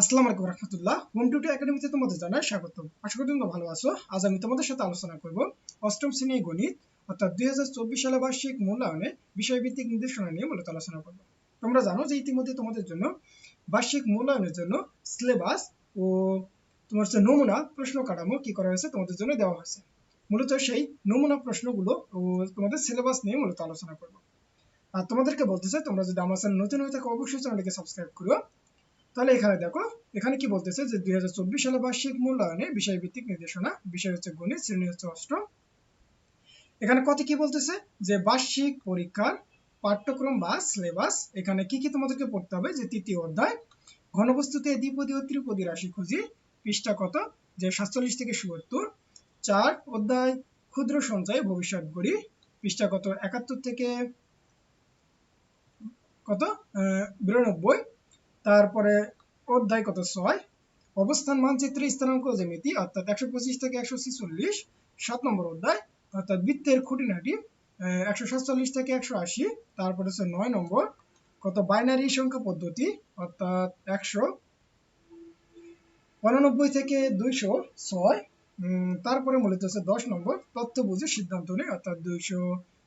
আসসালামু আলাইকুম রহমতুল্লাহ। হোম টুটু একাডেমিতে তোমাদের জানাই স্বাগত আশা করি তোমরা ভালো আছো। আজ আমি তোমাদের সাথে আলোচনা করব অষ্টম শ্রেণি গণিত, অর্থাৎ দুই হাজার চব্বিশ সালে বার্ষিক মূল্যায়নে বিষয়ভিত্তিক নির্দেশনা নিয়ে মূলত আলোচনা করব। তোমরা জানো যে ইতিমধ্যে তোমাদের জন্য বার্ষিক মূল্যায়নের জন্য সিলেবাস ও তোমার হচ্ছে নমুনা প্রশ্ন কাঠামো কি করা হয়েছে তোমাদের জন্য দেওয়া হয়েছে। মূলত সেই নমুনা প্রশ্নগুলো ও তোমাদের সিলেবাস নিয়ে মূলত আলোচনা করব। আর তোমাদেরকে বলতে চাই, তোমরা যদি আমার চ্যানেল নতুন হয়ে থাকো, অবশ্যই চ্যানেলটিকে সাবস্ক্রাইব করো তাহলে এখানে দেখো, এখানে কি বলতেছে যে দুই সালে বার্ষিক মূল্যায়নে বিষয়ভিত্তিক নির্দেশনা, বিষয় হচ্ছে গণিত, শ্রেণি হচ্ছে অষ্টম এখানে কত কি বলতেছে? যে বার্ষিক পরীক্ষার পাঠ্যক্রম বা সিলেবাস, এখানে কি কি তোমাদেরকে পড়তে হবে? যে তৃতীয় অধ্যায়, ঘনবস্তুতে দ্বিপদী ও ত্রিপদী রাশি খুঁজি, পৃষ্ঠা কত? যে সাতচল্লিশ থেকে চুয়াত্তর চার অধ্যায়, ক্ষুদ্র সঞ্চয়, ভবিষ্যৎ গড়ি পৃষ্ঠা কত? একাত্তর থেকে কত? বিরানব্বই। তারপরে অধ্যায় কত? ছয়। অবস্থান মানচিত্রে স্থানাঙ্ক জ্যামিতি, অর্থাৎ একশো পঁচিশ থেকে একশো ছিচল্লিশ। সাত নম্বর অধ্যায়, অর্থাৎ বৃত্তের খুঁটিনাটি একশো সাতচল্লিশ থেকে একশো আশি। তারপরে হচ্ছে নয় নম্বর, কত বাইনারি সংখ্যা পদ্ধতি, অর্থাৎ একশো পঁচানব্বই থেকে দুইশো ছয়। তারপরে মূলত হচ্ছে দশ নম্বর তথ্য বুঝে সিদ্ধান্ত নেই, অর্থাৎ দুইশো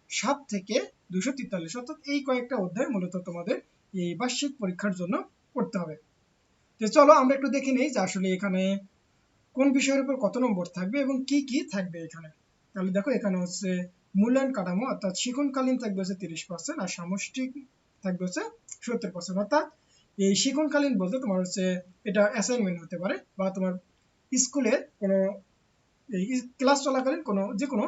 সাত থেকে দুইশো তেতাল্লিশ। অর্থাৎ এই কয়েকটা অধ্যায় মূলত তোমাদের এই বার্ষিক পরীক্ষার জন্য পড়তে হবে। তো চলো আমরা একটু দেখে নিই যে আসলে এখানে কোন বিষয়ের উপর কত নম্বর থাকবে এবং কি কি থাকবে এখানে। তাহলে দেখো, এখানে হচ্ছে মূল্যায়ন কাঠামো, অর্থাৎ শিক্ষণকালীন থাকবে হচ্ছে তিরিশ পার্সেন্ট আর সামষ্টিক থাকবে হচ্ছে সত্তর পার্সেন্ট অর্থাৎ এই শিক্ষণকালীন বলতে তোমার হচ্ছে এটা অ্যাসাইনমেন্ট হতে পারে বা তোমার স্কুলের কোনো এই ক্লাস চলাকালীন কোনো যে কোনো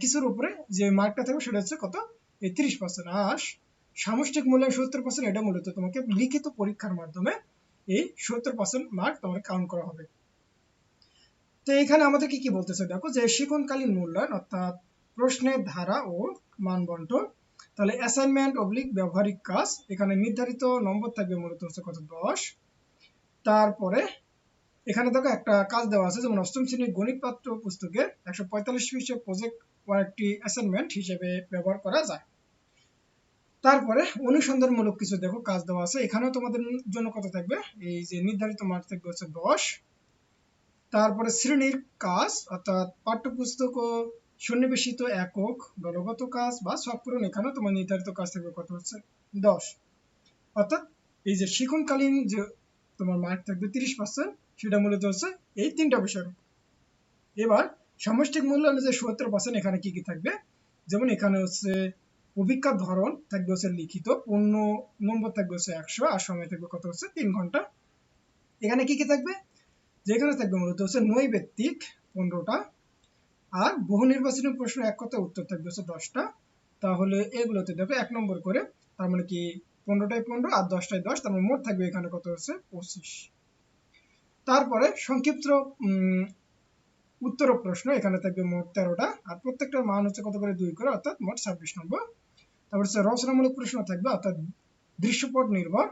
কিছুর উপরে যে মার্কটা থাকবে সেটা হচ্ছে কত? এই তিরিশ পার্সেন্ট আর সামষ্টিক মূল্যায়ন সত্তর পার্সেন্ট এটা মূলত তোমাকে লিখিত পরীক্ষার মাধ্যমে এই সত্তর পার্সেন্ট মার্ক তোমার কাউন্ট করা হবে। তো এখানে আমাদেরকে কি বলতেছে? দেখো যে শিক্ষণকালীন মূল্যায়ন অর্থাৎ প্রশ্নের ধারা ও মান বন্টন তাহলে অ্যাসাইনমেন্ট অবলিক ব্যবহারিক কাজ, এখানে নির্ধারিত নম্বর থাকবে মূলত হচ্ছে কত? দশ। তারপরে এখানে দেখো একটা কাজ দেওয়া আছে, যেমন অষ্টম শ্রেণির গণিত পাত্র পুস্তকের একশো পঁয়তাল্লিশ পৃষ্ঠের প্রজেক্ট কয়েকটি অ্যাসাইনমেন্ট হিসেবে ব্যবহার করা যায়। তারপরে অনুসন্ধানমূলক কিছু দেখো, কাজ দেওয়া আছে। এখানেও তোমাদের জন্য কত থাকবে? এই যে নির্ধারিত মার্ক থাকবে হচ্ছে দশ। তারপরে শ্রেণির কাজ, অর্থাৎ পাঠ্যপুস্তক ও সন্নিবেশিত একক দলগত কাজ বা সব পূরণ, এখানেও তোমার নির্ধারিত কাজ থাকবে কত হচ্ছে? দশ। অর্থাৎ এই যে শিক্ষণকালীন যে তোমার মার্ক থাকবে তিরিশ পার্সেন্ট সেটা মূলত হচ্ছে এই তিনটা বিষয়ের এবার সামষ্টিক মূল্য অনুযায়ী সত্তর পার্সেন্ট এখানে কি কি থাকবে? যেমন এখানে হচ্ছে অভিজ্ঞার ধরন থাকবে হচ্ছে লিখিত, পূর্ণ নম্বর থাকবে হচ্ছে একশো, আর সময় থাকবে কত হচ্ছে তিন ঘণ্টা। এখানে কি কি থাকবে? যেখানে থাকবে মূলত হচ্ছে নৈবেত্তিক পনেরোটা, আর বহু নির্বাচনী প্রশ্ন এক কথায় উত্তর থাকবে হচ্ছে দশটা। তাহলে এগুলোতে দেখো এক নম্বর করে, তার মানে কি পনেরোটায় পনেরো আর দশটায় দশ, তার মানে মোট থাকবে এখানে কত হচ্ছে পঁচিশ। তারপরে সংক্ষিপ্ত উত্তর প্রশ্ন, এখানে থাকবে মোট তেরোটা, আর প্রত্যেকটার মান হচ্ছে কত করে? দুই করে, অর্থাৎ মোট ছাব্বিশ নম্বর। তারপর হচ্ছে রচনামূলক প্রশ্ন থাকবে, অর্থাৎ দৃশ্যপট নির্ভর।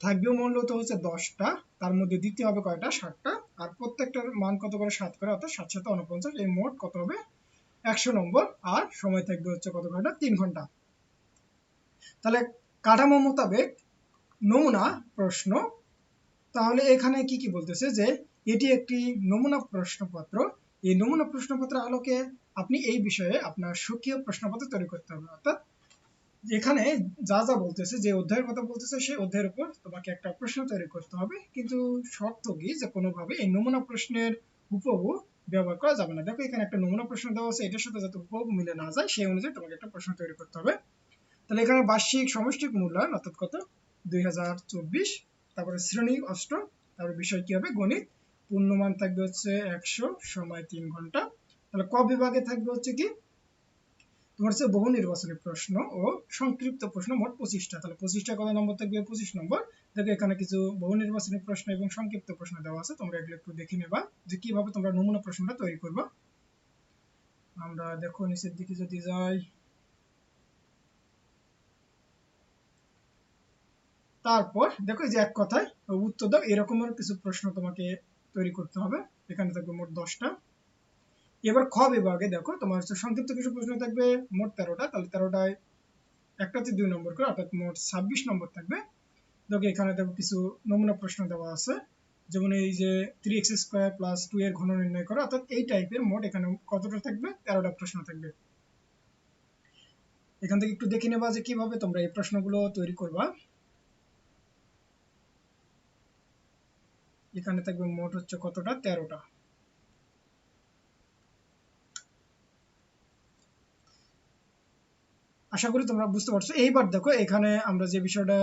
থাকবে মূলত হচ্ছে দশটা, তার মধ্যে দিতে হবে কয়টা? ষাটটা আর প্রত্যেকটার মান কত করে? সাত করে, অর্থাৎ সাত সাথে উনপঞ্চাশ এই মোট কত হবে? একশো নম্বর। আর সময় থাকবে হচ্ছে কত ঘণ্টা? তিন ঘণ্টা। তাহলে কাঠামো মোতাবেক নমুনা প্রশ্ন। তাহলে এখানে কি কি বলতেছে? যে এটি একটি নমুনা প্রশ্নপত্র। এই নমুনা প্রশ্নপত্র আলোকে আপনি এই বিষয়ে আপনার স্বকীয় প্রশ্নপত্র তৈরি করতে হবে। অর্থাৎ এখানে যা যা বলতেছে, যে অধ্যায়ের কথা বলতেছে, সেই অধ্যায়ের উপর তোমাকে একটা প্রশ্ন তৈরি করতে হবে। কিন্তু শর্ত কি? যে কোনোভাবে এই নমুনা প্রশ্নের উপবু ব্যবহার করা যাবে না। দেখো, এখানে একটা নমুনা প্রশ্ন দেওয়া আছে, এটার সাথে যাতে উপবু মিলে না যায়, সেই অনুযায়ী তোমাকে একটা প্রশ্ন তৈরি করতে হবে। তাহলে এখানে বার্ষিক সমষ্টিক মূল্যায়ন, অর্থাৎ কত? দুই হাজার চব্বিশ। তারপরে শ্রেণি অষ্টম, তারপরে বিষয় কি হবে? গণিত। পূর্ণমান থাকবে হচ্ছে একশো সময় তিন ঘণ্টা। তাহলে ক বিভাগে থাকবে হচ্ছে কি? তোমার হচ্ছে বহু নির্বাচনী প্রশ্ন ও সংক্ষিপ্ত প্রশ্ন, মোট পঁচিশটা। তাহলে পঁচিশটা কত নম্বর থাকবে? পঁচিশ নম্বর। দেখো, এখানে কিছু বহু নির্বাচনী প্রশ্ন এবং সংক্ষিপ্ত প্রশ্ন দেওয়া আছে। তোমরা এগুলো একটু দেখে নেবা যে কীভাবে তোমরা নমুনা প্রশ্নটা তৈরি করবা। আমরা দেখো, নিচের দিকে যদি যাই। তারপর দেখো যে এক কথায় উত্তর দাও, এরকমের কিছু প্রশ্ন তোমাকে তৈরি করতে হবে। এখানে থাকবে মোট দশটা। এবার খ বিভাগে দেখো, তোমার হচ্ছে সংক্ষিপ্ত কিছু প্রশ্ন থাকবে, মোট তেরোটা, তাহলে তেরোটায় একটাতে দুই নম্বর করে, অর্থাৎ মোট ছাব্বিশ নম্বর থাকবে। দেখো এখানে দেখো কিছু নমুনা প্রশ্ন দেওয়া আছে, যেমন এই যে three X square plus two এর ঘন নির্ণয় করো, অর্থাৎ এই টাইপের মোট এখানে কতটা থাকবে? তেরোটা প্রশ্ন থাকবে। এখান থেকে একটু দেখে নেবা যে কীভাবে তোমরা এই প্রশ্নগুলো তৈরি করবা। এখানে থাকবে মোট হচ্ছে কতটা? তেরোটা। আশা করি তোমরা বুঝতে পারছ। এইবার দেখো, এখানে আমরা যে বিষয়টা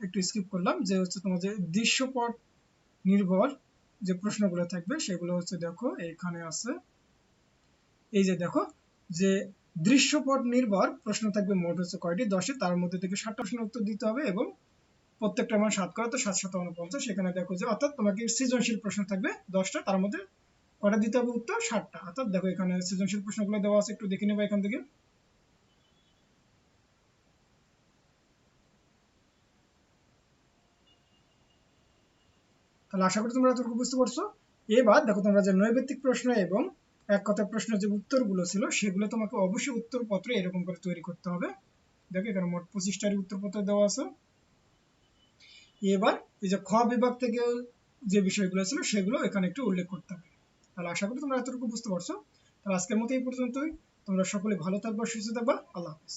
একটু স্কিপ করলাম, যে হচ্ছে তোমাদের দৃশ্যপট নির্ভর যে প্রশ্নগুলো থাকবে, সেগুলো হচ্ছে দেখো, এখানে আছে। এই যে দেখো, যে দৃশ্যপট নির্ভর প্রশ্ন থাকবে মোট হচ্ছে কয়টি? দশে, তার মধ্যে থেকে ষাটটা প্রশ্নের উত্তর দিতে হবে এবং প্রত্যেকটা মান সাত করা, তো সাত শত উনপঞ্চাশ সেখানে দেখো যে, অর্থাৎ তোমাকে সৃজনশীল প্রশ্ন থাকবে দশটা, তার মধ্যে কটা দিতে হবে উত্তর? ষাটটা অর্থাৎ দেখো, এখানে সৃজনশীল প্রশ্নগুলো দেওয়া আছে, একটু দেখে নেব এখান থেকে। তাহলে আশা করি তোমরা এতটুকু বুঝতে পারছ। এবার দেখো তোমরা যে নৈবেত্তিক প্রশ্ন এবং এক কথায় প্রশ্নের যে উত্তরগুলো ছিল, সেগুলো তোমাকে অবশ্যই উত্তরপত্র এরকম করে তৈরি করতে হবে। দেখো এখানে মোট পঁচিশটারই উত্তরপত্র দেওয়া আছে। এবার এই যে খ বিভাগ থেকে যে বিষয়গুলো ছিল, সেগুলো এখানে একটু উল্লেখ করতে হবে। তাহলে আশা করি তোমরা এতটুকু বুঝতে পারছ। তাহলে আজকের মতো এই পর্যন্তই। তোমরা সকলে ভালো থাকবা, সুস্থ থাকবা। আল্লাহ হাফিজ।